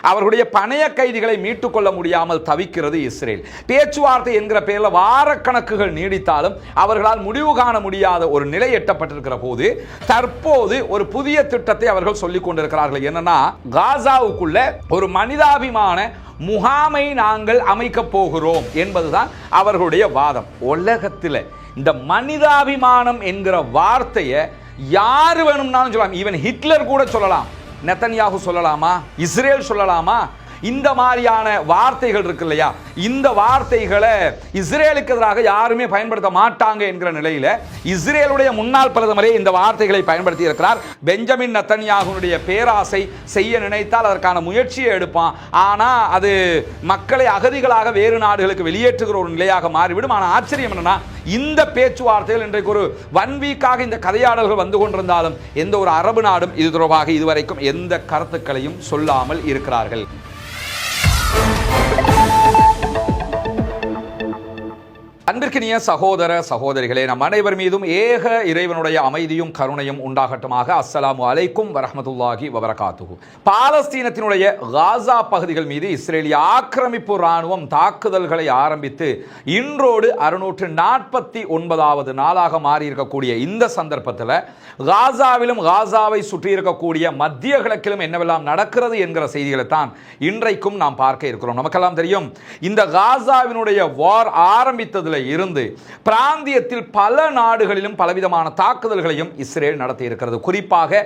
அவர்களுடைய பணைய கைதிகளை மீட்டுக் கொள்ள முடியாமல் தவிக்கிறது இஸ்ரேல். பேச்சுவார்த்தை என்கிற பெயரில் வாரக்கணக்குகள் நீடித்தாலும் அவர்களால் முடிவு காண முடியாத ஒரு நிலை எட்டப்பட்டிருக்கிற போது தற்போது ஒரு புதிய திட்டத்தை அவர்கள் சொல்லிக் கொண்டிருக்கிறார்கள். என்னன்னா காசாவுக்குள்ள ஒரு மனிதாபிமான முகாமை நாங்கள் அமைக்கப் போகிறோம் என்பதுதான் அவர்களுடைய வாதம். உலகத்தில் இந்த மனிதாபிமானம் என்கிற வார்த்தையை யார் வேணும்னாலும் சொல்லலாம். ஈவன் ஹிட்லர் கூட சொல்லலாம். நெத்தன்யாகு சொல்லலாமா? இஸ்ரேல் சொல்லலாமா? இந்த மாதிரியான வார்த்தைகள் இருக்கு இல்லையா? இந்த வார்த்தைகளை இஸ்ரேலுக்கு எதிராக யாருமே பயன்படுத்த மாட்டாங்க என்கிற நிலையில் இஸ்ரேலுடைய முன்னாள் பிரதமரே இந்த வார்த்தைகளை பயன்படுத்தி இருக்கிறார். பெஞ்சமின் நத்தன்யாகுனுடைய பேராசை செய்ய நினைத்தால் அதற்கான முயற்சியை எடுப்பான். ஆனால் அது மக்களை அகதிகளாக வேறு நாடுகளுக்கு வெளியேற்றுகிற ஒரு நிலையாக மாறிவிடும். ஆனால் ஆச்சரியம் என்னன்னா இந்த பேச்சுவார்த்தைகள் இன்றைக்கு ஒரு ஒன் வீக்காக இந்த கதையாடல்கள் வந்து கொண்டிருந்தாலும் எந்த ஒரு அரபு நாடும் இது தொடர்பாக இதுவரைக்கும் எந்த கருத்துக்களையும் சொல்லாமல் இருக்கிறார்கள். அன்பிற்கினிய சகோதர சகோதரிகளே நம் அனைவர் மீதும் ஏக இறைவனுடைய அமைதியும் கருணையும் உண்டாகட்டுமாக. அஸ்ஸலாமு அலைக்கும் வரஹமத்துல்லாஹி வபரகாத்துகு பாலஸ்தீனத்தினுடைய காசா பகுதிகள் மீது இஸ்ரேலிய ஆக்கிரமிப்பு இராணுவம் தாக்குதல்களை ஆரம்பித்து இன்றோடு அறுநூற்று நாற்பத்தி ஒன்பதாவது நாளாக மாறி இருக்கக்கூடிய இந்த சந்தர்ப்பத்தில் காசாவிலும் காசாவை சுற்றி இருக்கக்கூடிய மத்திய கிழக்கிலும் என்னவெல்லாம் நடக்கிறது என்கிற செய்திகளை தான் இன்றைக்கும் நாம் பார்க்க இருக்கிறோம். நமக்கெல்லாம் தெரியும் இந்த காசாவினுடைய வார் ஆரம்பித்ததில் இருந்து பிராந்தியத்தில் பல நாடுகளிலும் பலவிதமான தாக்குதல்களையும் இஸ்ரேல் நடத்தி இருக்கிறது குறிப்பாக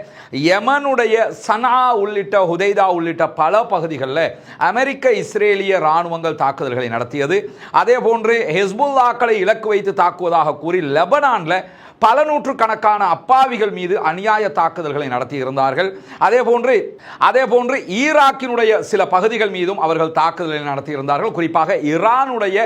யமனுடைய சனா உள்ளிட்ட ஹுதைதா உள்ளிட்ட பல பகுதிகளில் அமெரிக்க இஸ்ரேலிய ராணுவங்கள் தாக்குதல்களை நடத்தியது. அதே போன்று ஹெஸ்புல்லாக்களை இலக்கு வைத்து தாக்குவதாக கூறி லெபனானில் பல நூற்றுக்கணக்கான அப்பாவிகள் மீது அநியாய தாக்குதல்களை நடத்தி இருந்தார்கள். அதே போன்று அதே போன்று ஈராக்கினுடைய சில பகுதிகள் மீதும் அவர்கள் தாக்குதலை நடத்தி இருந்தார்கள். குறிப்பாக ஈரானுடைய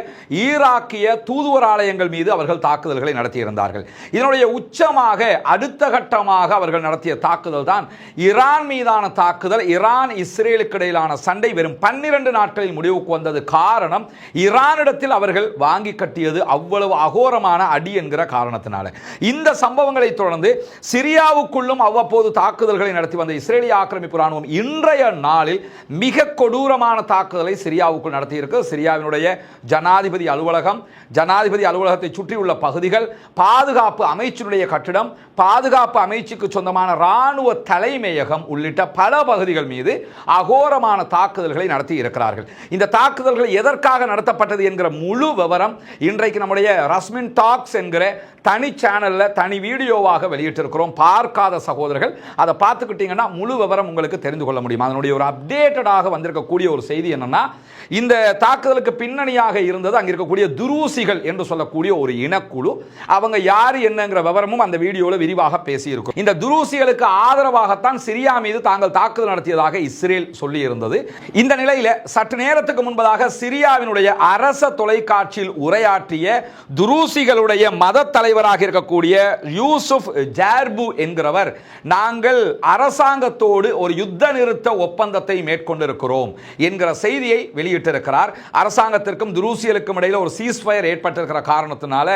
ஈராக்கிய தூதுவராலயங்கள் மீது அவர்கள் தாக்குதல்களை நடத்தியிருந்தார்கள் இதனுடைய உச்சமாக அடுத்த கட்டமாக அவர்கள் நடத்திய தாக்குதல் தான் ஈரான் மீதான தாக்குதல். ஈரான் இஸ்ரேலுக்கு இடையிலான சண்டை வெறும் பன்னிரண்டு நாட்களில் முடிவுக்கு வந்தது காரணம் ஈரானிடத்தில் அவர்கள் வாங்கி கட்டியது அவ்வளவு அகோரமான அடி என்கிற காரணத்தினால. இந்த சம்பவங்களை தொடர்ந்து சிரியாவுக்குள்ளும் அவ்வப்போது தாக்குதல்களை நடத்தி வந்த இஸ்ரேலிய ஆக்கிரமிப்பு ராணுவம் இன்றைய நாளில் மிக கொடூரமான தாக்குதலை சிரியாவுக்குள் நடத்தியிருக்கு. சிரியாவினுடைய ஜனாதிபதி அலுவலகம் ஜனாதிபதி அலுவலகத்தை சுற்றியுள்ள பகுதிகள் பாதுகாப்பு அமைச்சினுடைய கட்டிடம் பாதுகாப்பு அமைச்சுக்கு சொந்தமான ராணுவ தலைமையகம் உள்ளிட்ட பல பகுதிகள் மீது அகோரமான தாக்குதல்களை நடத்தி இருக்கிறார்கள் இந்த தாக்குதல்கள் எதற்காக நடத்தப்பட்டது என்கிற முழு விவரம் இன்றைக்கு நம்முடைய ரஸ்மின் டாக்ஸ் என்கிற தனி சேனலில் தனி வீடியோவாக வெளியிட்டிருக்கிறோம். பார்க்காத சகோதரர்கள் அதை பார்த்துக்கிட்டீங்கன்னா முழு விவரம் உங்களுக்கு தெரிந்து கொள்ள முடியும். அதனுடைய ஒரு அப்டேட்டடாக வந்திருக்கக்கூடிய ஒரு செய்தி என்னென்னா இந்த தாக்குதலுக்கு பின்னணியாக இருந்தது அங்கே இருக்கக்கூடிய துரூசிகள் என்று சொல்லக்கூடிய ஒரு இனக்குழு. அவங்க யார் என்னங்கிற விவரமும் அந்த வீடியோவில் விரிவாக பேசியிருக்கும். இந்த துரூசிகளுக்கு ஆதரவாகத்தான் சிரியா மீது தாங்கள் தாக்குதல் நடத்தியதாக இஸ்ரேல் சொல்லி இருந்தது இந்த நிலையில் சற்று நேரத்துக்கு முன்பதாக சிரியாவினுடைய அரச தொலைக்காட்சியில் உரையாற்றிய துரூசிகளுடைய மத தலைவராக இருக்கக்கூடிய யூசுப் ஜார்பு என்கிறவர் நாங்கள் அரசாங்கத்தோடு ஒரு யுத்த நிறுத்த ஒப்பந்தத்தை மேற்கொண்டிருக்கிறோம் என்கிற செய்தியை வெளியிட்டிருக்கிறார். அரசாங்கத்திற்கும் துருசியலுக்கும் இடையில் ஒரு சீஸ்ஃபயர் ஏற்பட்டிருக்கிற காரணத்தினால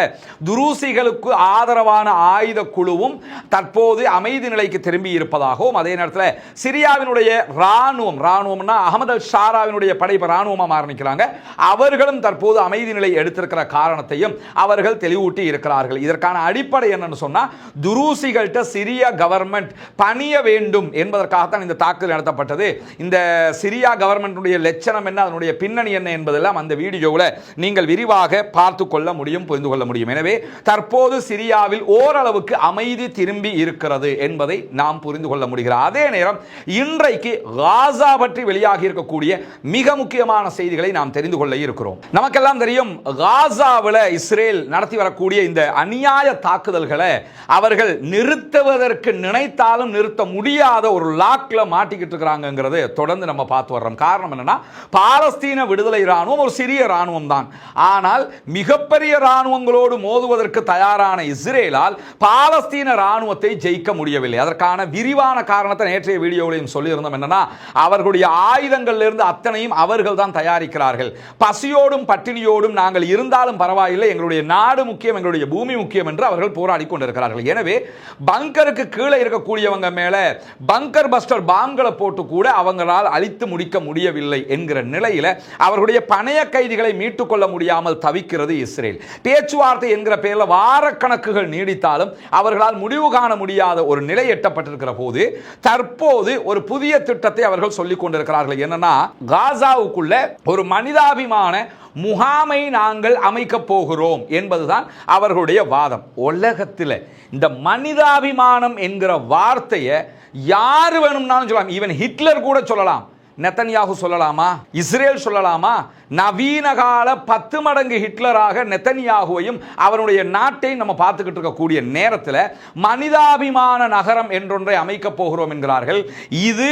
துரூசிகளுக்கு ஆதரவான ஆயுத குழுவும் தற்போது அமைதி நிலைக்கு திரும்பி இருப்பதாகவும் அதே நேரத்தில் சிரியாவினுடைய ராணுவம் ராணுவம்னா அகமது அல் ஷாராவினுடைய படை ராணுவமாக ஆரம்பிக்கிறாங்க அவர்களும் தற்போது அமைதி நிலை எடுத்திருக்கிற காரணத்தையும் அவர்கள் தெளிவூட்டி இருக்கிறார்கள். இதற்கான அடிப்படை என்னன்னு சொன்னா துரூசிகள்கிட்ட சிரியா கவர்மெண்ட் பணிய வேண்டும் என்பதற்காகத்தான் இந்த தாக்குதல் நடத்தப்பட்டது. இந்த சிரியா கவர்மெண்ட்டுடைய லட்சணம் என்ன அதனுடைய பின்னணி என்ன என்பதெல்லாம் அந்த வீடியோவில் நீங்கள் விரிவாக பார்த்து கொள்ள முடியும் புரிந்து கொள்ள முடியும். எனவே தற்போது சிரியாவில் ஓரளவுக்கு அமைதி திரும்பி இருக்கிறது என்பதை நாம் புரிந்து கொள்ள முடிகிறது. அதே நேரம் இன்றைக்கு காசா பற்றி வெளியாகி இருக்கக்கூடிய மிக முக்கியமான செய்திகளை நாம் தெரிந்து கொள்ள இருக்கிறோம். நமக்கெல்லாம் தெரியும் காசாவில் இஸ்ரேல் நடத்தி வரக்கூடிய இந்த அநியாய தாக்குதல்களை அவர்கள் நிறுத்துவதற்கு நினைத்தாலும் நிறுத்த முடியாத ஒரு லாக்கில் மாட்டிக்கிட்டு இருக்கிறாங்கிறது தொடர்ந்து நம்ம பார்த்து வர்றோம். காரணம் என்னன்னா பாலஸ்தீன விடுதலை ராணுவம் ஒரு சிறிய ராணுவம் தான். ஆனால் மிகப்பெரிய ராணுவங்களோடு மோதுவதற்கு தயாரான இஸ்ரேலால் பாலஸ்தீன ராணுவத்தை ஜெயிக்க முடியவில்லை. அதற்கான விரிவான காரணத்தை நேற்றைய வீடியோவிலையும் சொல்லியிருந்தோம். என்னன்னா அவர்களுடைய ஆயுதங்களிலிருந்து அத்தனையும் அவர்கள் தான் தயாரிக்கிறார்கள். பசியோடும் பட்டினியோடும் நாங்கள் இருந்தாலும் பரவாயில்லை. எங்களுடைய நாடு முக்கியம் எங்களுடைய பூமி முக்கியம் என்று அவர்கள் போராடி கொண்டிருக்கிறார்கள் எனவே பங்கருக்கு கீழே இருக்கக்கூடியவங்க மேல பங்கர் பஸ்டர் பாம்களை போட்டு கூட அவங்களால் அழித்து முடிக்க முடியவில்லை என்கிற நிலையில் அவர்களுடைய பணைய கைதிகளை மீட்டுக் கொள்ள முடியாமல் தவிக்கிறது இஸ்ரேல். பேச்சுவார்த்தை என்கிற பெயரில் வாரக்கணக்குகள் நீடித்தாலும் அவர்களால் முடிவு காண முடியாத ஒரு நிலை எட்டப்பட்டிருக்கிற போது தற்போது ஒரு புதிய திட்டத்தை அவர்கள் சொல்லிக் கொண்டிருக்கிறார்கள். என்னன்னா காசாவுக்குள்ள ஒரு மனிதாபிமான முகாமை நாங்கள் அமைக்க போகிறோம் என்பதுதான் அவர்களுடைய வாதம். உலகத்தில் இந்த மனிதாபிமானம் என்கிற வார்த்தையை யார் வேணும்னாலும் சொல்லலாம். ஈவன் ஹிட்லர் கூட சொல்லலாம். நெத்தன்யாகு சொல்லலாமா? இஸ்ரேல் சொல்லலாமா? நவீன கால பத்து மடங்கு ஹிட்லராக நெத்தன்யாகுவையும் அவருடைய நாட்டையும் நம்ம பார்த்துக்கிட்டு இருக்கக்கூடிய நேரத்தில் மனிதாபிமான நகரம் என்றொன்றை அமைக்கப் போகிறோம் என்கிறார்கள். இது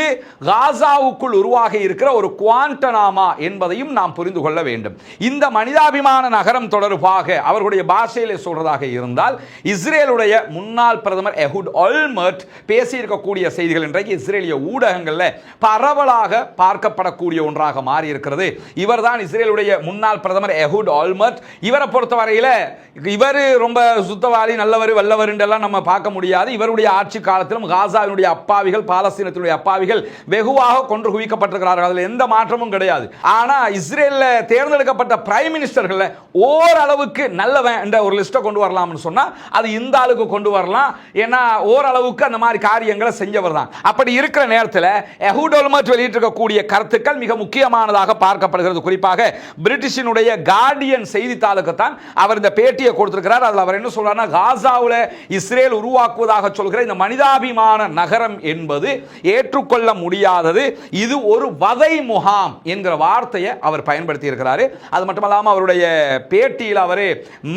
காசாவுக்குள் உருவாகி இருக்கிற ஒரு குவாண்டனாமா என்பதையும் நாம் புரிந்து கொள்ள வேண்டும். இந்த மனிதாபிமான நகரம் தொடர்பாக அவர்களுடைய பாஷையிலே சொல்றதாக இருந்தால் இஸ்ரேலுடைய முன்னாள் பிரதமர் எஹுட் ஆல்மர்ட் பேசியிருக்கக்கூடிய செய்திகள் இன்றைக்கு இஸ்ரேலிய ஊடகங்களில் பரவலாக பார்க்கப்படக்கூடிய ஒன்றாக மாறி இருக்கிறது இவர்தான் இஸ்ரேலுடைய முன்னாள் பிரதமர் எஹூட் ஆல்மர்ட். இவரை பொறுத்தவரையில் இவர் ரொம்ப சுத்தவாளி நல்லவர் வல்லவர் என்றெல்லாம் நம்ம பார்க்க முடியாது. இவருடைய ஆட்சி காலத்திலும் காசாவினுடைய அப்பாவிகள் பாலஸ்தீனத்தினுடைய அப்பாவிகள் வெகுவாக கொன்று குவிக்கப்பட்டிருக்கிறார்கள். அதில் எந்த மாற்றமும் கிடையாது. ஆனால் இஸ்ரேலில் தேர்ந்தெடுக்கப்பட்ட பிரைம் மினிஸ்டர்களில் ஓரளவுக்கு நல்லவன் என்ற ஒரு லிஸ்ட்டை கொண்டு வரலாம்னு சொன்னால் அது இந்த ஆளுக்கு கொண்டு வரலாம். ஏன்னா ஓரளவுக்கு அந்த மாதிரி காரியங்களை செஞ்சவர் தான் அப்படி இருக்கிற நேரத்தில் எஹூட் ஆல்மர்ட் சொல்லக்கூடிய கருத்துக்கள் மிக முக்கியமானதாக பார்க்கப்படுகிறது. குறிப்பாக பிரிட்டிஷினுடைய கார்டியன் செய்தித்தாளுக்கு தான் அவர் இந்த பேட்டியை கொடுத்திருக்கிறார். அதில் அவர் என்ன சொல்றாருன்னா காசாவில் இஸ்ரேல் உருவாக்குவதாக சொல்கிற இந்த மனிதாபிமான நகரம் என்பது ஏற்றுக்கொள்ள முடியாதது. இது ஒரு வதை முகாம் என்கிற வார்த்தையை அவர் பயன்படுத்தி இருக்கிறாரு அது மட்டுமல்லாமல் அவருடைய பேட்டியில் அவர்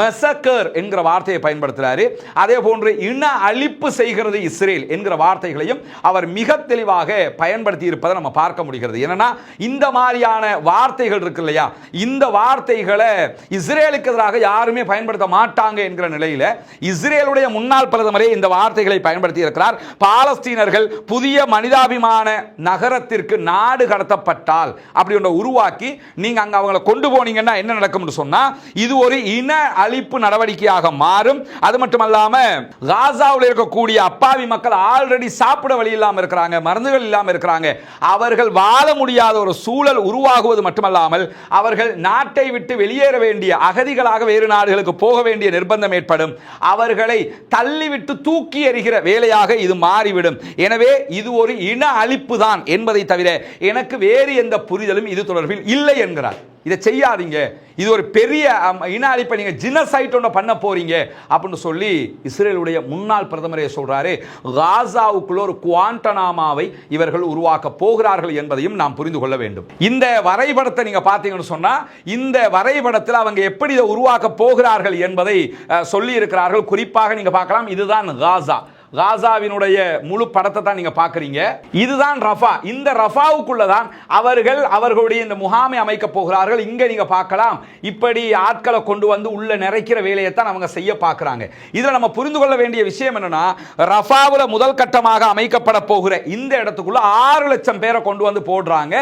மெசக்கர் என்கிற வார்த்தையை பயன்படுத்துகிறாரு அதே போன்று இன அழிப்பு செய்கிறது இஸ்ரேல் என்கிற வார்த்தைகளையும் அவர் மிக தெளிவாக பயன்படுத்தி இருப்பதை நம்ம பார்க்க முடியும். முடிகிறது என்னன்னா இந்த மாதிரியான வார்த்தைகள் இருக்கு இல்லையா? இந்த வார்த்தைகளை இஸ்ரேலுக்கு எதிராக யாருமே பயன்படுத்த மாட்டாங்க என்கிற நிலையில் இஸ்ரேலுடைய முன்னாள் பிரதமரே இந்த வார்த்தைகளை பயன்படுத்தி இருக்கிறார். பாலஸ்தீனர்கள் புதிய மனிதாபிமான நகரத்திற்கு நாடு கடத்தப்பட்டால் அப்படி ஒன்றை உருவாக்கி நீங்க அங்க அவங்கள கொண்டு போனீங்கன்னா என்ன நடக்கும்னு சொன்னா இது ஒரு இன அழிப்பு நடவடிக்கையாக மாறும். அது மட்டுமல்லாம காசாவில் இருக்கக்கூடிய அப்பாவி மக்கள் ஆல்ரெடி சாப்பிட வழி இல்லாமல் இருக்கிறாங்க மருந்துகள் இல்லாமல் இருக்கிறாங்க. அவர்கள் வாழ முடியாத ஒரு சூழல் உருவாகுவது மட்டுமல்லாமல் அவர்கள் நாட்டை விட்டு வெளியேற வேண்டிய அகதிகளாக வேறு நாடுகளுக்கு போக வேண்டிய நிர்பந்தம் ஏற்படும். அவர்களை தள்ளிவிட்டு தூக்கி எறிகிற வேலையாக இது மாறிவிடும். எனவே இது ஒரு இன அழிப்பு தான் என்பதை தவிர எனக்கு வேறு எந்த புரிதலும் இது தொடர்பில் இல்லை என்கிறார். இதை செய்யாதீங்க. இது ஒரு பெரிய இன அழிப்பை நீங்கள் ஜினசைட் ஒன்று பண்ண போகிறீங்க அப்படின்னு சொல்லி இஸ்ரேலுடைய முன்னாள் பிரதமரே சொல்கிறாரு காசாவுக்குள்ள ஒரு குவாண்டனாமாவை இவர்கள் உருவாக்க போகிறார்கள் என்பதையும் நாம் புரிந்து கொள்ள வேண்டும். இந்த வரைபடத்தை நீங்கள் பார்த்தீங்கன்னு சொன்னால் இந்த வரைபடத்தில் அவங்க எப்படி இதை உருவாக்க போகிறார்கள் என்பதை சொல்லி இருக்கிறார்கள். குறிப்பாக நீங்கள் பார்க்கலாம் இதுதான் காசா. காசாவினுடைய முழு படத்தை தான் நீங்க பாக்குறீங்க இதுதான் ரஃபா. இந்த ரஃபாவுக்குள்ள தான் அவர்கள் அவர்களுடைய இந்த முகாமை அமைக்க போகிறார்கள். இங்க நீங்க பார்க்கலாம். இப்படி ஆட்களை கொண்டு வந்து உள்ள நிறைக்கிற வேலையை தான் அவங்க செய்ய பார்க்கறாங்க. இதுல நம்ம புரிந்து கொள்ள வேண்டிய விஷயம் என்னன்னா ரஃபாவுல முதல் கட்டமாக அமைக்கப்பட போகிற இந்த இடத்துக்குள்ள ஆறு லட்சம் பேரை கொண்டு வந்து போடுறாங்க.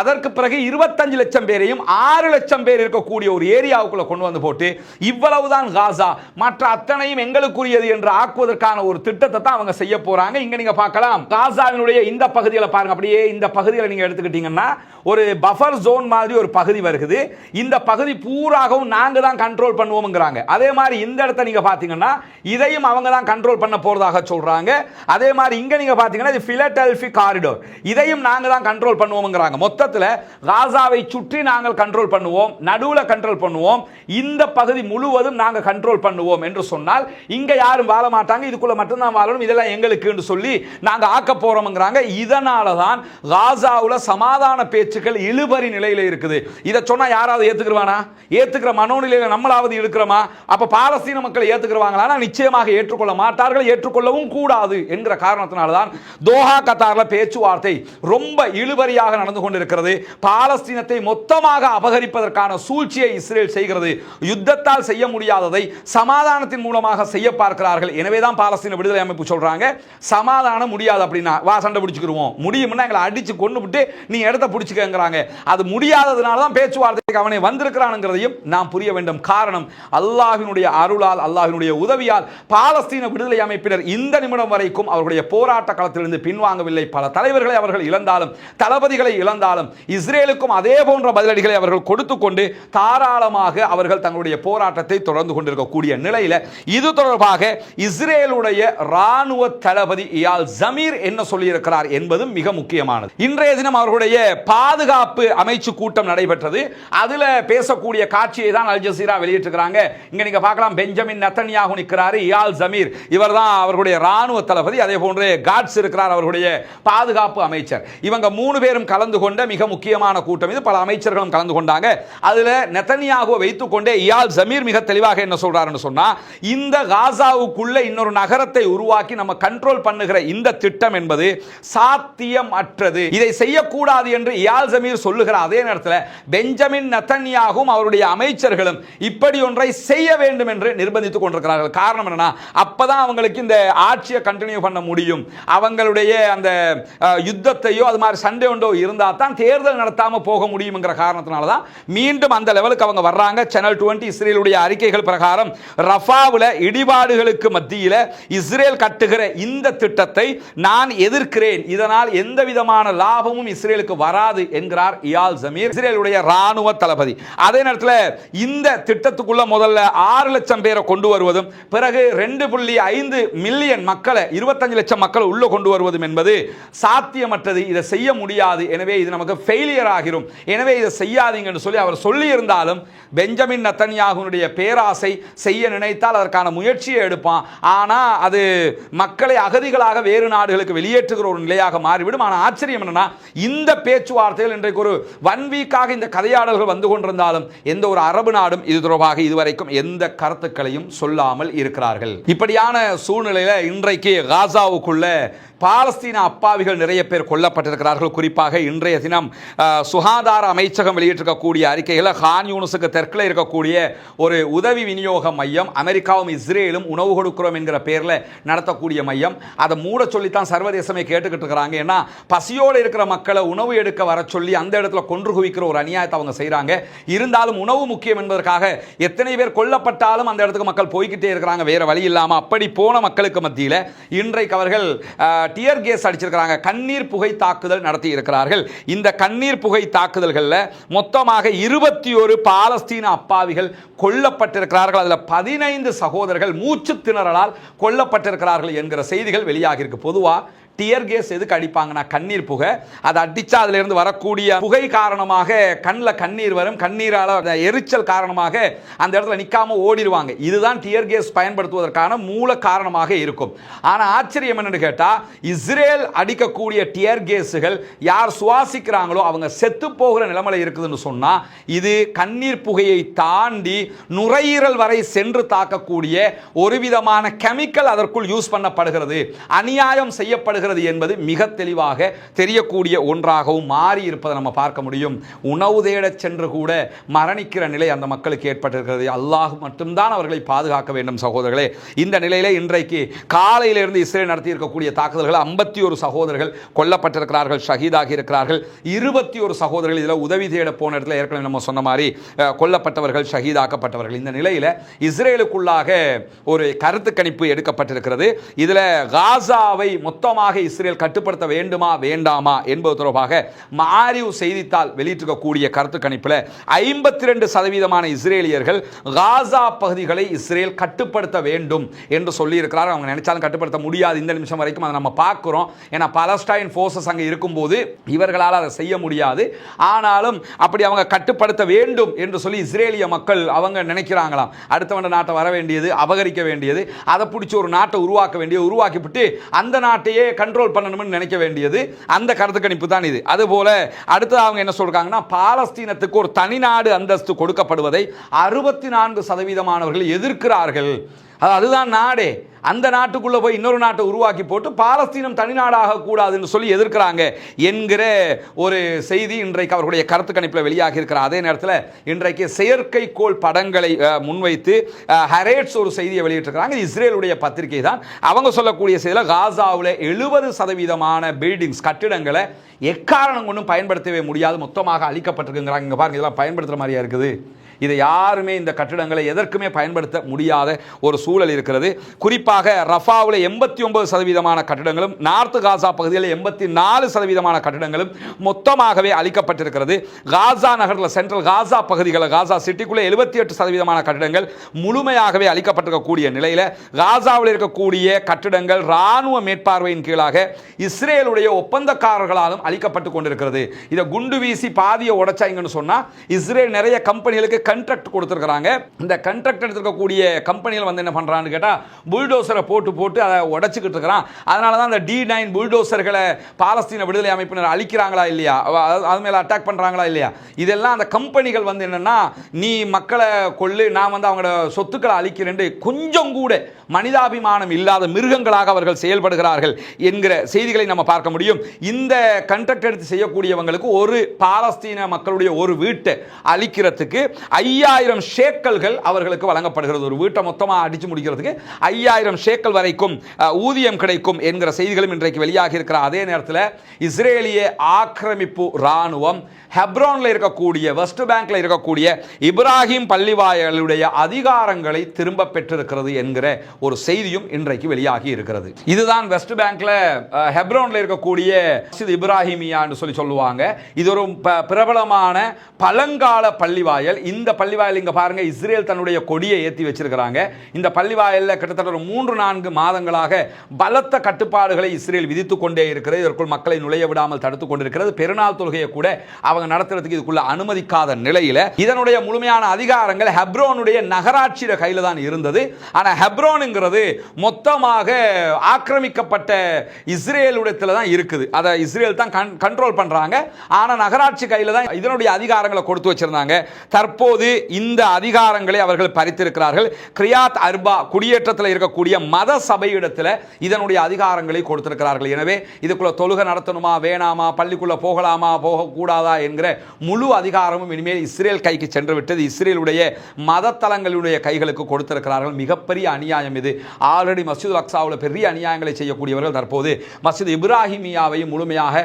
அதற்கு பிறகு இருபத்தஞ்சு லட்சம் பேரையும் ஆறு லட்சம் பேர் இருக்கக்கூடிய ஒரு ஏரியாவுக்குள்ள கொண்டு வந்து போட்டு இவ்வளவுதான் காசா. மற்ற அத்தனையும் எங்களுக்குரியது என்று ஆக்குவதற்கான ஒரு திட்டம் யுத்தத்தை தான் அவங்க செய்ய போறாங்க. இங்க நீங்க பார்க்கலாம். காசாவினுடைய இந்த பகுதிகளை பாருங்க. அப்படியே இந்த பகுதிகளை நீங்க எடுத்துக்கிட்டீங்கன்னா ஒரு பஃபர் ஜோன் மாதிரி ஒரு பகுதி வருகுது. இந்த பகுதி பூராகவும் நாங்க தான் கண்ட்ரோல் பண்ணுவோம்ங்கிறாங்க. அதே மாதிரி இந்த இடத்த நீங்க பாத்தீங்கன்னா இதையும் அவங்க தான் கண்ட்ரோல் பண்ண போறதாக சொல்றாங்க. அதே மாதிரி இங்க நீங்க பாத்தீங்கன்னா இது பிலடெல்பி காரிடோர் இதையும் நாங்க தான் கண்ட்ரோல் பண்ணுவோம்ங்கிறாங்க. மொத்தத்தில் காசாவை சுற்றி நாங்கள் கண்ட்ரோல் பண்ணுவோம். நடுவுல கண்ட்ரோல் பண்ணுவோம். இந்த பகுதி முழுவதும் நாங்க கண்ட்ரோல் பண்ணுவோம் என்று சொன்னால் இங்க யாரும் வாழ மாட்டாங்க. இதுக்குள்ள மட்டும்தான் வாழணும் இதெல்லாம் எங்களுக்குன்னு சொல்லி நாங்க ஆக்க போகிறோம்ங்கிறாங்க இதனால தான் காசாவில் சமாதான பேச்சுக்கள் இழுபறி நிலையில இருக்குது. இதை சொன்னா யாராவது ஏற்றுக்குருவானா ஏத்துக்கிற மனோநிலையில் நம்மளாவது இருக்கிறோமா அப்போ பாலஸ்தீன மக்கள் ஏத்துக்குருவாங்களா நிச்சயமாக ஏற்றுக்கொள்ள மாட்டார்கள் ஏற்றுக்கொள்ளவும் கூடாது என்கிற காரணத்தினால தான் தோஹா கத்தாரில் பேச்சுவார்த்தை ரொம்ப இழுபறியாக நடந்து கொண்டிருக்கிறது. பாலஸ்தீனத்தை மொத்தமாக அபகரிப்பதற்கான சூழ்ச்சியை இஸ்ரேல் செய்கிறது. யுத்தத்தால் செய்ய முடியாததை சமாதானத்தின் மூலமாக செய்ய பார்க்கிறார்கள். எனவேதான் பாலஸ்தீன விடுதலை அமைப்பு சொல்கிறாங்க சமாதானம் முடியாது அப்படின்னா வா சண்டை பிடிச்சிக்கிருவோம். முடியும்னா எங்களை அடித்து கொண்டு விட்டு நீ இடத்த பிடிச்சிக்கங்கிறாங்க. அது முடியாததுனால தான் பேச்சுவார்த்தைக்கு அவனை வந்திருக்கிறானுங்கிறதையும் நாம் புரிய வேண்டும். காரணம் அல்லாஹினுடைய அருளால் அல்லாஹினுடைய உதவியால் பாலஸ்தீன விடுதலை அமைப்பினர் இந்த நிமிடம் வரைக்கும் அவர்களுடைய போராட்ட களத்திலிருந்து பின்வாங்கவில்லை. பல தலைவர்களை அவர்கள் இழந்தாலும் தளபதிகளை இழந்தாலும் இஸ்ரேலுக்கும் அதே போன்ற பதிலடிகளை அவர்கள் கொடுத்து கொண்டு தாராளமாக அவர்கள் தங்களுடைய போராட்டத்தை தொடர்ந்து கொண்டிருக்கக்கூடிய நிலையில் இது தொடர்பாக இஸ்ரேலுடைய ராணுவ தளபதி இயால் ஜமீர் என்ன சொல்லியிருக்கிறார் என்பதும் மிக முக்கியமானது. இன்றைய தினம் அவர்களுடைய பாதுகாப்பு அமைச்சு கூட்டம் நடைபெற்றது. அதுல பேசக்கூடிய காட்சியை தான் அல் ஜசீரா வெளியிட்டிருக்கிறாங்க. இங்க நீங்க பார்க்கலாம் பெஞ்சமின் நத்தனியாக நிற்கிறாரு இயால் ஜமீர். இவர் தான் அவர்களுடைய ராணுவ தளபதி. அதே போன்று காட்ஸ் இருக்கிறார் அவர்களுடைய பாதுகாப்பு அமைச்சர். இவங்க மூணு பேரும் கலந்து கொண்ட மிக முக்கியமான கூட்டம் இது. பல அமைச்சர்களும் கலந்து கொண்டாங்க. அதுல நெத்தனியாகுவை வைத்துக் கொண்டே இயால் ஜமீர் மிக தெளிவாக என்ன சொல்றாருன்னு சொன்னா இந்த காசாவுக்குள்ள இன்னொரு நகரத்தை உருவாக்க நம்ம கண்ட்ரோல் பண்ணுகிற இந்த திட்டம் என்பது சாத்தியம் அற்றது இதை செய்யக்கூடாது என்று இயால் ஜமீர் சொல்லுகிற அதே நேரத்தில் பெஞ்சமின் நத்தன்யாகும் அவருடைய அமைச்சர்களும் இப்படி ஒன்றை செய்ய வேண்டும் என்று நிர்பந்தித்துக் கொண்டிருக்கிறார்கள். காரணம் என்னன்னா அப்பதான் அவங்களுக்கு இந்த ஆட்சியை கண்டினியூ பண்ண முடியும். அவங்களுடைய அந்த யுத்தத்தையோ அது மாதிரி சண்டை ஒன்றோ இருந்தா தான் தேர்தல் நடத்தாம போக முடியுங்கிற காரணத்தினால தான் மீண்டும் அந்த லெவலுக்கு அவங்க வர்றாங்க. சேனல் டுவெண்ட்டி இஸ்ரேலுடைய அறிக்கைகள் பிரகாரம் ரஃபாவில் இடிபாடுகளுக்கு மத்தியில் இஸ்ரேல் கட்டுகிற இந்த திட்டத்தை நான் எதிர்க்கிறேன். இதனால் எந்த விதமான லாபமும் இஸ்ரேலுக்கு வராது என்கிறார் இயால் ஜமீர் இஸ்ரேலுடைய ராணுவ தளபதி. அதே நேரத்தில் இந்த திட்டத்துக்குள்ள முதல்ல ஆறு லட்சம் பேரை கொண்டு வருவதும் பிறகு ரெண்டு புள்ளி ஐந்து மில்லியன் மக்களை இருபத்தஞ்சு லட்சம் மக்களை உள்ள கொண்டு வருவதும் என்பது சாத்தியமற்றது. இதை செய்ய முடியாது. எனவே இது நமக்கு ஃபெயிலியர் ஆகிரும். எனவே இதை செய்யாதீங்கன்னு சொல்லி அவர் சொல்லியிருந்தாலும் பெஞ்சமின் நத்தன்யாகுனுடைய பேராசை செய்ய நினைத்தால் அதற்கான முயற்சியை எடுப்பான். ஆனால் அது மக்களை அகதிகளாக வேறு நாடுகளுக்கு வெளியேற்றுகிற ஒரு நிலையாக மாறிவிடும். ஆனால் ஆச்சரியம் என்னன்னா இந்த பேச்சுவார்த்தைகள் இன்றைக்கு ஒரு ஒன் வீக்காக இந்த கதையாடல்கள் வந்து கொண்டிருந்தாலும் எந்த ஒரு அரபு நாடும் இது தொடர்பாக இதுவரைக்கும் எந்த கருத்துக்களையும் சொல்லாமல் இருக்கிறார்கள். இப்படியான சூழ்நிலையில் இன்றைக்கு காசாவுக்குள்ள பாலஸ்தீன அப்பாவிகள் நிறைய பேர் கொல்லப்பட்டிருக்கிறார்கள். குறிப்பாக இன்றைய தினம் சுகாதார அமைச்சகம் வெளியிட்டிருக்கக்கூடிய அறிக்கையில் ஹான் யூனுஸுக்கு தெற்கில் இருக்கக்கூடிய ஒரு உதவி விநியோக மையம் அமெரிக்காவும் இஸ்ரேலும் உணவு கொடுக்கிறோம் என்கிற பேரில் நடத்தக்கூடிய மையம். அதை மூட சொல்லித்தான் சர்வதேசமே கேட்டுக்கிட்டு இருக்கிறாங்க. ஏன்னா பசியோடு இருக்கிற மக்களை உணவு எடுக்க வர சொல்லி அந்த இடத்துல கொன்று குவிக்கிற ஒரு அநியாயத்தை அவங்க செய்கிறாங்க இருந்தாலும் உணவு முக்கியம் என்பதற்காக எத்தனை பேர் கொல்லப்பட்டாலும் அந்த இடத்துக்கு மக்கள் போய்கிட்டே இருக்கிறாங்க. வேறு வழி இல்லாமல் அப்படி போன மக்களுக்கு மத்தியில் இன்றைக்கு அவர்கள் டியர் கேஸ் அடிச்சிருக்கிறாங்க. கண்ணீர் புகை தாக்குதல் நடத்தி இருக்கிறார்கள். இந்த கண்ணீர் புகை தாக்குதல்களில் மொத்தமாக இருபத்தி ஒரு பாலஸ்தீன அப்பாவிகள் கொல்லப்பட்டிருக்கிறார்கள். அதில் பதினைந்து சகோதரர்கள் மூச்சு திணறலால் கொல்லப்பட்டிருக்கிறார்கள் என்கிற செய்திகள் வெளியாகி இருக்கு பொதுவாக டியர் கேஸ் எதுக்கு அடிப்பாங்கன்னா கண்ணீர் புகை. அதை அடித்தா அதுல இருந்து வரக்கூடிய புகை காரணமாக கண்ணில் கண்ணீர் வரும். கண்ணீரால் எரிச்சல் காரணமாக அந்த இடத்துல நிற்காமல் ஓடிடுவாங்க இதுதான் டியர் கேஸ் பயன்படுத்துவதற்கான மூல காரணமாக இருக்கும். ஆனால் ஆச்சரியம் என்னன்னு கேட்டால் இஸ்ரேல் அடிக்கக்கூடிய டியர் கேஸுகள் யார் சுவாசிக்கிறாங்களோ அவங்க செத்து போகிற நிலைமலை இருக்குதுன்னு சொன்னால் இது கண்ணீர் புகையை தாண்டி நுரையீரல் வரை சென்று தாக்கக்கூடிய ஒரு விதமான கெமிக்கல் அதற்குள் யூஸ் பண்ணப்படுகிறது. அநியாயம் செய்யப்படுகிறது. வருகிறது என்பது மிக தெளிவாக தெரியக்கூடிய ஒன்றாகவும் மாறி இருப்பதை நம்ம பார்க்க முடியும். உணவு தேடச் சென்று கூட மரணிக்கிற நிலை அந்த மக்களுக்கு ஏற்பட்டிருக்கிறது. அல்லாஹ் மட்டும்தான் அவர்களை பாதுகாக்க வேண்டும் சகோதரர்களே. இந்த நிலையிலே இன்றைக்கு காலையிலிருந்து இஸ்ரேல் நடத்தியிருக்கக்கூடிய தாக்குதல்கள் ஐம்பத்தி ஒரு சகோதரர்கள் கொல்லப்பட்டிருக்கிறார்கள் ஷஹீதாகி இருக்கிறார்கள். இருபத்தி ஒரு சகோதரர்கள் இதில் உதவி தேட போன இடத்துல ஏற்கனவே நம்ம சொன்ன மாதிரி கொல்லப்பட்டவர்கள் ஷஹீதாக்கப்பட்டவர்கள். இந்த நிலையில் இஸ்ரேலுக்குள்ளாக ஒரு கருத்து கணிப்பு எடுக்கப்பட்டிருக்கிறது. இதில் காசாவை மொத்தமாக இஸ்ரேல் கட்டுப்படுத்த வேண்டுமா வேண்டாமா என்பது தொடர்பாக மாரிவ் செய்தித்தாள் வெளியிட்டிருக்கக்கூடிய கருத்து கணிப்பில் ஐம்பத்தி ரெண்டு சதவீதமான இஸ்ரேலியர்கள் காசா பகுதிகளை இஸ்ரேல் கட்டுப்படுத்த வேண்டும் என்று சொல்லியிருக்கிறார். அவங்க நினைச்சாலும் கட்டுப்படுத்த முடியாது. இந்த நிமிஷம் வரைக்கும் அதை நம்ம பார்க்குறோம். ஏன்னா பலஸ்டைன் ஃபோர்ஸஸ் அங்கே இருக்கும்போது இவர்களால் அதை செய்ய முடியாது. ஆனாலும் அப்படி அவங்க கட்டுப்படுத்த வேண்டும் என்று சொல்லி இஸ்ரேலிய மக்கள் அவங்க நினைக்கிறாங்களாம். அடுத்தவண்ட நாட்டை வர வேண்டியது அபகரிக்க வேண்டியது அதை பிடிச்சி ஒரு நாட்டை உருவாக்க வேண்டியது உருவாக்கிவிட்டு அந்த நாட்டையே கண்ட்ரோல் பண்ணணும்னு நினைக்க வேண்டியது அந்த கருத்து கணிப்பு தான் இது. அதுபோல அடுத்து அவங்க என்ன சொல்றாங்கன்னா பாலஸ்தீனத்துக்கு ஒரு தனிநாடு அந்தஸ்து கொடுக்கப்படுவதை அறுபத்தி நான்கு சதவீதமானவர்கள் எதிர்க்கிறார்கள். அது அதுதான் நாடே. அந்த நாட்டுக்குள்ளே போய் இன்னொரு நாட்டை உருவாக்கி போட்டு பாலஸ்தீனம் தனிநாடாக கூடாதுன்னு சொல்லி எதிர்க்கிறாங்க என்கிற ஒரு செய்தி இன்றைக்கு அவர்களுடைய கருத்து கணிப்பில் வெளியாகி இருக்கிற அதே நேரத்தில் இன்றைக்கு செயற்கைக்கோள் படங்களை முன்வைத்து ஹரேட்ஸ் ஒரு செய்தியை வெளியிட்டிருக்கிறாங்க. இஸ்ரேலுடைய பத்திரிகை தான். அவங்க சொல்லக்கூடிய செய்தியில் காசாவில் எழுபது சதவீதமான பில்டிங்ஸ் கட்டிடங்களை எக்காரணம் கொண்டும் பயன்படுத்தவே முடியாது. மொத்தமாக அழிக்கப்பட்டிருக்குங்கிறாங்க. இங்கே பாருங்க இதெல்லாம் பயன்படுத்துகிற மாதிரியா இருக்குது? இதை யாருமே இந்த கட்டிடங்களை எதற்குமே பயன்படுத்த முடியாத ஒரு சூழல் இருக்கிறது. குறிப்பாக ரஃபாவில் எண்பத்தி ஒன்பது சதவீதமான கட்டிடங்களும் நார்த்து காசா பகுதியில் எண்பத்தி நாலு சதவீதமான கட்டிடங்களும் மொத்தமாகவே அளிக்கப்பட்டிருக்கிறது காசா நகரில் சென்ட்ரல் காசா பகுதிகளில் காசா சிட்டிக்குள்ளே எழுபத்தி எட்டு சதவீதமான கட்டிடங்கள் முழுமையாகவே அளிக்கப்பட்டிருக்கக்கூடிய நிலையில் காசாவில் இருக்கக்கூடிய கட்டிடங்கள் இராணுவ மேற்பார்வையின் கீழாக இஸ்ரேலுடைய ஒப்பந்தக்காரர்களாலும் அளிக்கப்பட்டு கொண்டிருக்கிறது. இதை குண்டு வீசி பாதியை உடைச்சாங்கன்னு சொன்னால் இஸ்ரேல் நிறைய கம்பெனிகளுக்கு கண்ட்ராக்ட் கொடுத்துருக்குறாங்க. இந்த கண்ட்ராக்ட் எடுத்துருக்கக்கூடிய கம்பெனிகள் வந்து என்ன பண்ணுறான்னு கேட்டால் புல்டோசரை போட்டு போட்டு அதை உடைச்சிக்கிட்டு இருக்கிறான். அதனால தான் அந்த டி நைன் புல்டோசர்களை பாலஸ்தீன விடுதலை அமைப்பினர் அழிக்கிறாங்களா இல்லையா? அது- அது அட்டாக் பண்ணுறாங்களா இல்லையா? இதெல்லாம் அந்த கம்பெனிகள் வந்து என்னென்னா நீ மக்களை கொள்ளு நான் வந்து அவங்களோட சொத்துக்களை அழிக்கிறேன் கொஞ்சம் கூட மனிதாபிமானம் இல்லாத மிருகங்களாக அவர்கள் செயல்படுகிறார்கள் என்கிற செய்திகளை நம்ம பார்க்க முடியும். இந்த கண்ட்ராக்ட் எடுத்து செய்யக்கூடியவங்களுக்கு ஒரு பாலஸ்தீன மக்களுடைய ஒரு வீட்டை அழிக்கிறதுக்கு ஐயாயிரம் ஷேக்கல்கள் அவர்களுக்கு வழங்கப்படுகிறது. ஒரு வீட்டை மொத்தமாக அடிச்சு முடிக்கிறதுக்கு ஐயாயிரம் ஷேக்கல் வரைக்கும் ஊதியம் கிடைக்கும் என்கிற செய்திகளும் இன்றைக்கு வெளியாகி இருக்கிற அதே நேரத்தில் இஸ்ரேலிய ஆக்கிரமிப்பு இராணுவம் ஹெப்ரோனில் இருக்கக்கூடிய வெஸ்ட் பேங்கில் இருக்கக்கூடிய இப்ராஹிம் பள்ளிவாயலுடைய அதிகாரங்களை திரும்ப பெற்றிருக்கிறது என்கிற ஒரு செய்தியும் இன்றைக்கு வெளியாகி இருக்கிறது. இதுதான் வெஸ்ட் பேங்க்கில் ஹெப்ரோனில் இருக்கக்கூடிய இப்ராஹிமியான்னு சொல்லி சொல்லுவாங்க. இது ஒரு ப- பிரபலமான பழங்கால பள்ளிவாயல். இந்த பள்ளிவாயல் இங்கே பாருங்க இஸ்ரேல் தன்னுடைய கொடியை ஏற்றி வச்சிருக்கிறாங்க. இந்த பள்ளிவாயலில் கிட்டத்தட்ட ஒரு மூன்று நான்கு மாதங்களாக பலத்த கட்டுப்பாடுகளை இஸ்ரேல் விதித்துக் கொண்டே இருக்கிறது. இதற்குள் மக்களை நுழைய விடாமல் தடுத்துக் கொண்டிருக்கிறது. பெருநாள் தொழுகையை கூட அவங்க நடத்துறதுக்கு இதுக்குள்ள அனுமதிக்காத நிலையில இதனுடைய முழுமையான அதிகாரங்கள் ஹெப்ரோனுடைய நகராட்சியில கையில தான் இருந்தது. ஆனா ஹெப்ரோனுங்கிறது மொத்தமாக ஆக்கிரமிக்கப்பட்ட இஸ்ரேலுடத்துல தான் இருக்குது. அதை இஸ்ரேல் தான் கண்ட்ரோல் பண்றாங்க. ஆனா நகராட்சி கையில தான் இதனுடைய அதிகாரங்களை கொடுத்து வச்சிருந்தாங்க. தற்போது இந்த அதிகாரங்களை அவர்கள் பறித்திருக்கிறார்கள். கிரியாத் அர்பா குடியேற்றத்தில் இருக்கக்கூடிய மத சபையிடத்தில் இதனுடைய அதிகாரங்களை கொடுத்திருக்கிறார்கள். எனவே இதுக்குள்ள தொழுகை நடத்தணுமா வேணாமா பள்ளிக்குள்ள போகலாமா போகக்கூடாதா என்கிற முழு அதிகாரமும் இனிமேல் இஸ்ரேல் கைக்கு சென்று விட்டது இஸ்ரேலுடைய மதத்தலங்களுடைய கைகளுக்கு கொடுத்திருக்கிறார்கள். மிகப்பெரிய அநியாயம் இது. ஆல்ரெடி மசூத் அக்சாவில் பெரிய அநியாயங்களை செய்யக்கூடியவர்கள் தற்போது மஸ்ஜித் இப்ராஹிமியாவையும் முழுமையாக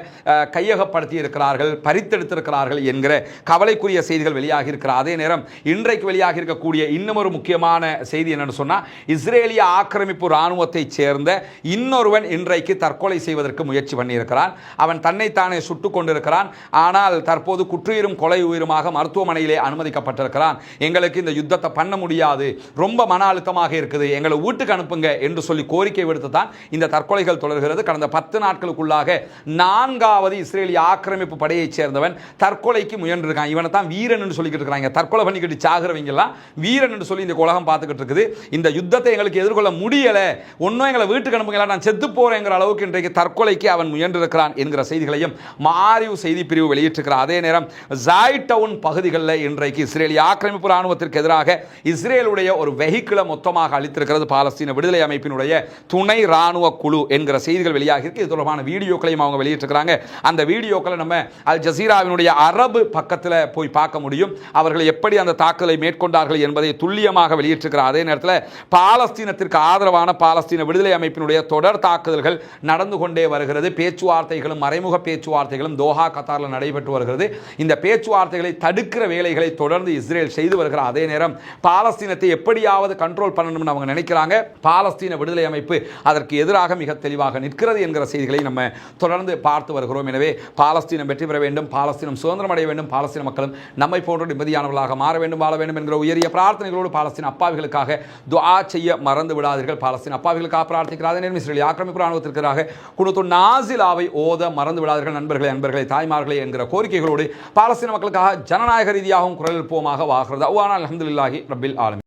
கையகப்படுத்தி இருக்கிறார்கள் பறித்தெடுத்திருக்கிறார்கள் என்கிற கவலைக்குரிய செய்திகள் வெளியாகி இருக்கிற அதே நேரம் இன்றைக்கு வெளியாகி இருக்கக்கூடிய இன்னும் ஒரு முக்கியமான செய்தி என்னன்னு சொன்னா இஸ்ரேலிய ஆக்கிரமிப்பு இராணுவத்தைச் சேர்ந்த இன்னொருவன் இன்றைக்கு தற்கொலை செய்வதற்கு முயற்சி பண்ணியிருக்கிறான். அவன் தன்னைத்தானே சுட்டுக் கொண்டிருக்கிறான். ஆனால் தற்போது குற்றுயிரும் கொலை உயிருமாக மருத்துவமனையிலே அனுமதிக்கப்பட்டிருக்கிறான். எங்களுக்கு இந்த யுத்தத்தை பண்ண முடியாது. ரொம்ப மன அழுத்தமாக இருக்குது. எங்களை வீட்டுக்கு அனுப்புங்க என்று சொல்லி கோரிக்கை விடுத்து தான் இந்த தற்கொலைகள் தொடர்கிறது. கடந்த பத்து நாட்களுக்குள்ளாக நான்காவது இஸ்ரேலிய ஆக்கிரமிப்பு படையைச் சேர்ந்தவன் தற்கொலைக்கு முயன்றிருக்கான். இவனை தான் வீரன் என்று சொல்லிக்கிட்டு இருக்கிறாங்க. தற்கொலை பண்ணிக்கிட்டு சாகிறவங்கெல்லாம் வீரன் என்று சொல்லி இந்த உலகம் பார்த்துக்கிட்டு இருக்குது. இந்த யுத்தத்தை எங்களுக்கு எதிர்கொள்ள முடியலை. ஒன்றும் எங்களை வீட்டுக்கு அனுப்புங்களா நான் செத்து போகிறேங்கிற அளவுக்கு இன்றைக்கு தற்கொலைக்கு அவன் முயன்றிருக்கிறான் என்கிற செய்திகளையும் மாறிவு செய்தி பிரிவு வெளியிட்டிருக்கிறார் அதே நேரம் ஜாய் டவுன் பகுதிகளில் இன்றைக்கு இஸ்ரேலிய ஆக்கிரமிப்பு ராணுவத்திற்கு எதிராக இஸ்ரேலுடைய ஒரு வெஹிக்கிளை மொத்தமாக அளித்திருக்கிறது பாலஸ்தீன விடுதலை அமைப்பினுடைய துணை ராணுவ குழு என்கிற செய்திகள் வெளியாகி இருக்கு. இது தொடர்பான வீடியோக்களையும் அவங்க வெளியிட்டிருக்கிறாங்க. அந்த வீடியோக்களை நம்ம அல் ஜசீராவினுடைய அரபு பக்கத்தில் போய் பார்க்க முடியும். அவர்கள் எப்படி அந்த தாக்குதலை மேற்கொண்டார்கள் என்பதை துல்லியமாக வெளியிட்டிருக்கிறார். அதே நேரத்தில் பாலஸ்தீனத்திற்கு ஆதரவான பாலஸ்தீன விடுதலை அமைப்பினுடைய தொடர் தாக்குதல்கள் நடந்து கொண்டே வருகிறது. பேச்சுவார்த்தைகளும் மறைமுக பேச்சுவார்த்தைகளும் தோஹா கத்தாரில் நடைபெற்று வருகிறது. இந்த பேச்சுவார்த்தைகளை தடுக்கிற வேலைகளை தொடர்ந்து இஸ்ரேல் செய்து வருகிறார். அதே நேரம் பாலஸ்தீனத்தை எப்படியாவது கண்ட்ரோல் பண்ணணும்னு அவங்க நினைக்கிறாங்க. பாலஸ்தீன விடுதலை அமைப்பு அதற்கு எதிராக மிக தெளிவாக நிற்கிறது என்கிற செய்திகளை நம்ம தொடர்ந்து பார்த்து வருகிறோம். எனவே பாலஸ்தீனம் வெற்றி பெற வேண்டும். பாலஸ்தீனம் சுதந்திரம் அடைய வேண்டும். பாலஸ்தீன மக்களும் நம்மை போன்ற நிம்மதியானவர்களாக மாற வேண்டும் வாழ வேண்டும் என்கிற உயரிய பிரார்த்தனைகளோடு பாலஸ்தீன அப்பாவிகளுக்காக துவா செய்ய மறந்து விடாதீர்கள். பாலஸ்தீன அப்பாவிகளுக்காக பிரார்த்திக்கிறார். அதே நேரம் இஸ்ரேல் ஆக்கிரமிப்பு ராணுவத்திற்கு எதிராக குணத்து நாசிலாவை ஓத மறந்து விடாதீர்கள். நண்பர்களை நண்பர்களை தாய்மார்களே என்கிற கோரிக்கைகளோடு பாலஸ்தீன மக்களுக்காக ஜனநாயக ரீதியாகவும் குரல் எழுப்புவோமாக வாகிறது. அவ்வானால் அஹமதுல்லாஹி ரபில் ஆலமி